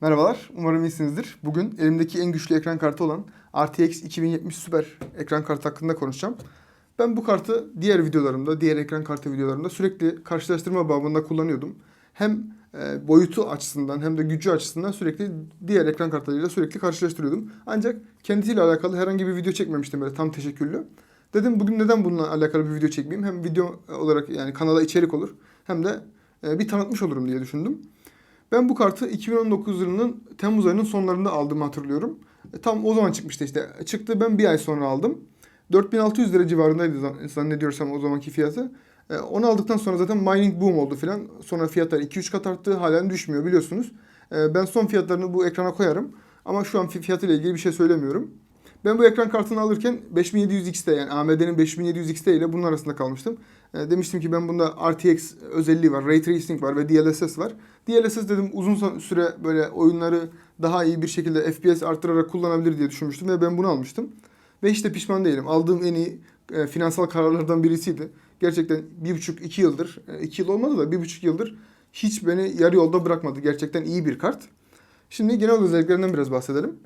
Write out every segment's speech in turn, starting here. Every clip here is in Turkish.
Merhabalar, umarım iyisinizdir. Bugün elimdeki en güçlü ekran kartı olan RTX 2070 Super ekran kartı hakkında konuşacağım. Ben bu kartı diğer videolarımda, diğer ekran kartı videolarımda sürekli karşılaştırma babında kullanıyordum. Hem e, boyutu açısından hem de gücü açısından sürekli diğer ekran kartlarıyla sürekli karşılaştırıyordum. Ancak kendisiyle alakalı herhangi bir video çekmemiştim böyle tam teşekküllü. Dedim bugün neden bununla alakalı bir video çekmeyeyim? Hem video olarak yani kanala içerik olur hem de e, bir tanıtmış olurum diye düşündüm. Ben bu kartı 2019 yılının Temmuz ayının sonlarında aldığımı hatırlıyorum. E, tam o zaman çıkmıştı işte. Çıktı ben bir ay sonra aldım. 4600 lira civarındaydı zan- zannediyorsam o zamanki fiyatı. E, onu aldıktan sonra zaten mining boom oldu filan. Sonra fiyatlar 2-3 kat arttı. Halen düşmüyor biliyorsunuz. E, ben son fiyatlarını bu ekrana koyarım. Ama şu an fi- fiyatıyla ilgili bir şey söylemiyorum. Ben bu ekran kartını alırken 5700 XT yani AMD'nin 5700 XT ile bunun arasında kalmıştım. E, demiştim ki ben bunda RTX özelliği var, Ray Tracing var ve DLSS var. DLSS dedim uzun süre böyle oyunları daha iyi bir şekilde FPS arttırarak kullanabilir diye düşünmüştüm ve ben bunu almıştım. Ve de pişman değilim. Aldığım en iyi e, finansal kararlardan birisiydi. Gerçekten bir buçuk iki yıldır, e, iki yıl olmadı da bir buçuk yıldır hiç beni yarı yolda bırakmadı. Gerçekten iyi bir kart. Şimdi genel özelliklerinden biraz bahsedelim.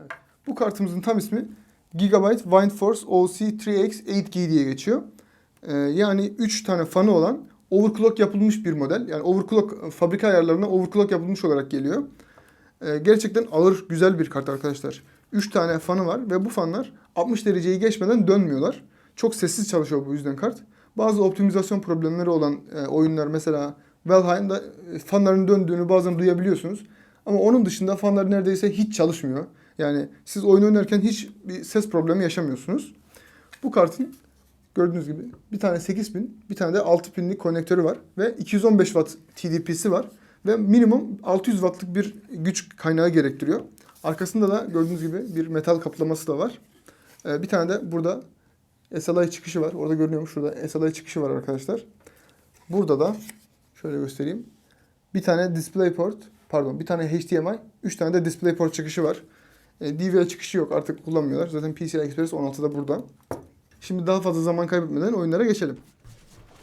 Bu kartımızın tam ismi Gigabyte WindForce OC3X 8G diye geçiyor. Ee, yani 3 tane fanı olan overclock yapılmış bir model. Yani overclock fabrika ayarlarına overclock yapılmış olarak geliyor. Ee, gerçekten ağır, güzel bir kart arkadaşlar. 3 tane fanı var ve bu fanlar 60 dereceyi geçmeden dönmüyorlar. Çok sessiz çalışıyor bu yüzden kart. Bazı optimizasyon problemleri olan e, oyunlar mesela Valheim'da e, fanların döndüğünü bazen duyabiliyorsunuz. Ama onun dışında fanlar neredeyse hiç çalışmıyor. Yani siz oyun oynarken hiç bir ses problemi yaşamıyorsunuz. Bu kartın gördüğünüz gibi bir tane 8000, bir tane de 6000'lik konnektörü var ve 215 watt TDP'si var ve minimum 600 wattlık bir güç kaynağı gerektiriyor. Arkasında da gördüğünüz gibi bir metal kaplaması da var. Ee, bir tane de burada SLI çıkışı var. Orada görünüyormuş şurada SLI çıkışı var arkadaşlar. Burada da şöyle göstereyim. Bir tane DisplayPort, pardon bir tane HDMI, 3 tane de DisplayPort çıkışı var. E, DVI çıkışı yok artık kullanmıyorlar. Zaten PCI Express 16'da burada. Şimdi daha fazla zaman kaybetmeden oyunlara geçelim.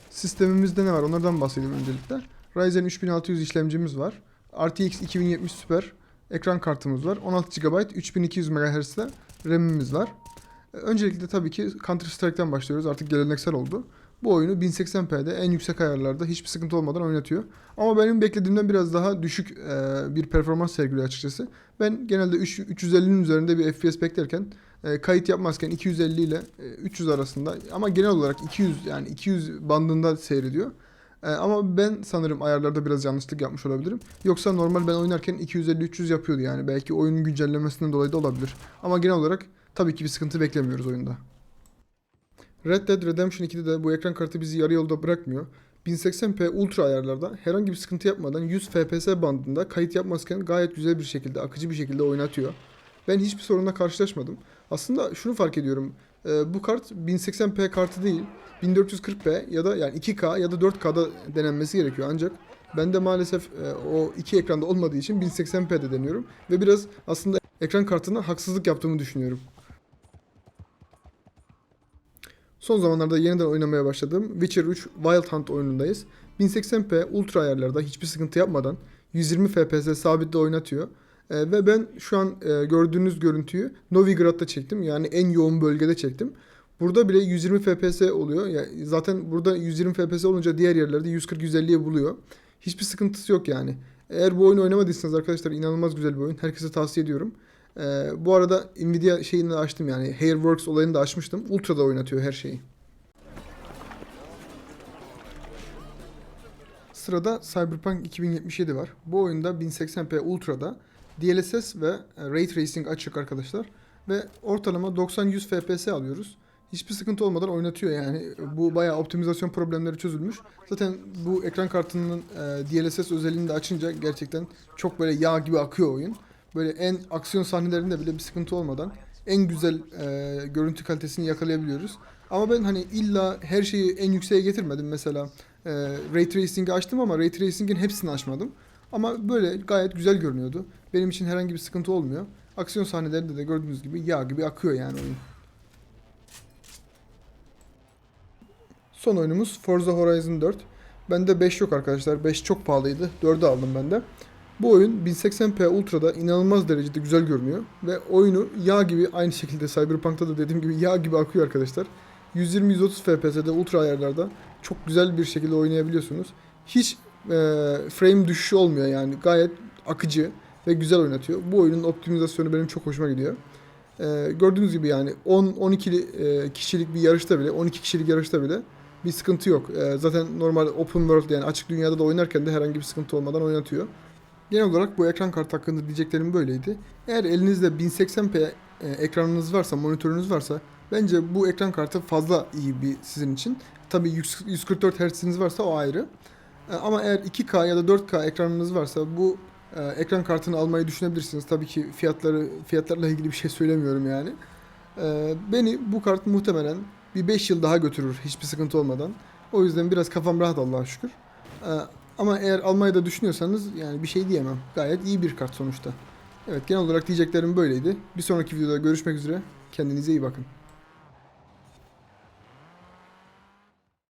Sistemimizde ne var onlardan bahsedeyim öncelikle. Ryzen 3600 işlemcimiz var. RTX 2070 Super ekran kartımız var. 16 GB 3200 MHz'de RAM'imiz var. E, Öncelikle tabii ki Counter Strike'ten başlıyoruz. Artık geleneksel oldu. Bu oyunu 1080p'de en yüksek ayarlarda hiçbir sıkıntı olmadan oynatıyor. Ama benim beklediğimden biraz daha düşük e, bir performans sergiliyor açıkçası. Ben genelde 3, 350'nin üzerinde bir FPS beklerken e, kayıt yapmazken 250 ile e, 300 arasında ama genel olarak 200 yani 200 bandında seyrediyor. E, ama ben sanırım ayarlarda biraz yanlışlık yapmış olabilirim. Yoksa normal ben oynarken 250-300 yapıyordu yani. Belki oyunun güncellemesinden dolayı da olabilir. Ama genel olarak tabii ki bir sıkıntı beklemiyoruz oyunda. Red Dead Redemption 2'de de bu ekran kartı bizi yarı yolda bırakmıyor. 1080p ultra ayarlarda herhangi bir sıkıntı yapmadan 100 fps bandında kayıt yapmazken gayet güzel bir şekilde, akıcı bir şekilde oynatıyor. Ben hiçbir sorunla karşılaşmadım. Aslında şunu fark ediyorum. e, bu kart 1080p kartı değil. 1440p ya da yani 2K ya da 4K'da denenmesi gerekiyor. Ancak ben de maalesef e, o iki ekranda olmadığı için 1080p'de deniyorum. Ve biraz aslında ekran kartına haksızlık yaptığımı düşünüyorum. Son zamanlarda yeniden oynamaya başladığım Witcher 3 Wild Hunt oyunundayız. 1080p ultra ayarlarda hiçbir sıkıntı yapmadan 120 fps sabitle oynatıyor. Ee, ve ben şu an e, gördüğünüz görüntüyü Novigrad'da çektim. Yani en yoğun bölgede çektim. Burada bile 120 fps oluyor. Yani zaten burada 120 fps olunca diğer yerlerde 140-150'ye buluyor. Hiçbir sıkıntısı yok yani. Eğer bu oyunu oynamadıysanız arkadaşlar inanılmaz güzel bir oyun. Herkese tavsiye ediyorum. Ee, bu arada Nvidia şeyini de açtım yani Hairworks olayını da açmıştım. Ultra'da oynatıyor her şeyi. Sırada Cyberpunk 2077 var. Bu oyunda 1080p Ultra'da DLSS ve e, Ray Tracing açık arkadaşlar. Ve ortalama 90-100 FPS alıyoruz. Hiçbir sıkıntı olmadan oynatıyor yani. Bu bayağı optimizasyon problemleri çözülmüş. Zaten bu ekran kartının e, DLSS özelliğini de açınca gerçekten çok böyle yağ gibi akıyor oyun. Böyle en aksiyon sahnelerinde bile bir sıkıntı olmadan en güzel e, görüntü kalitesini yakalayabiliyoruz. Ama ben hani illa her şeyi en yükseğe getirmedim. Mesela e, Ray Tracing'i açtım ama Ray Tracing'in hepsini açmadım. Ama böyle gayet güzel görünüyordu. Benim için herhangi bir sıkıntı olmuyor. Aksiyon sahnelerinde de gördüğünüz gibi yağ gibi akıyor yani oyun. Son oyunumuz Forza Horizon 4. Bende 5 yok arkadaşlar. 5 çok pahalıydı. 4'ü aldım ben de. Bu oyun 1080p Ultra'da inanılmaz derecede güzel görünüyor ve oyunu yağ gibi aynı şekilde Cyberpunk'ta da dediğim gibi yağ gibi akıyor arkadaşlar. 120-130 FPS'de ultra ayarlarda çok güzel bir şekilde oynayabiliyorsunuz. Hiç frame düşüşü olmuyor yani gayet akıcı ve güzel oynatıyor. Bu oyunun optimizasyonu benim çok hoşuma gidiyor. E, gördüğünüz gibi yani 10-12 e, kişilik bir yarışta bile 12 kişilik yarışta bile bir sıkıntı yok. E, zaten normal open world yani açık dünyada da oynarken de herhangi bir sıkıntı olmadan oynatıyor. Genel olarak bu ekran kartı hakkında diyeceklerim böyleydi. Eğer elinizde 1080p e, ekranınız varsa, monitörünüz varsa bence bu ekran kartı fazla iyi bir sizin için. Tabii 100 144 Hz'iniz varsa o ayrı. E, Ama eğer 2K ya da 4K ekranınız varsa bu e, ekran kartını almayı düşünebilirsiniz. Tabii ki fiyatları fiyatlarla ilgili bir şey söylemiyorum yani. E, Beni bu kart muhtemelen bir 5 yıl daha götürür hiçbir sıkıntı olmadan. O yüzden biraz kafam rahat Allah'a şükür. E, Ama eğer almayı da düşünüyorsanız yani bir şey diyemem. Gayet iyi bir kart sonuçta. Evet genel olarak diyeceklerim böyleydi. Bir sonraki videoda görüşmek üzere. Kendinize iyi bakın.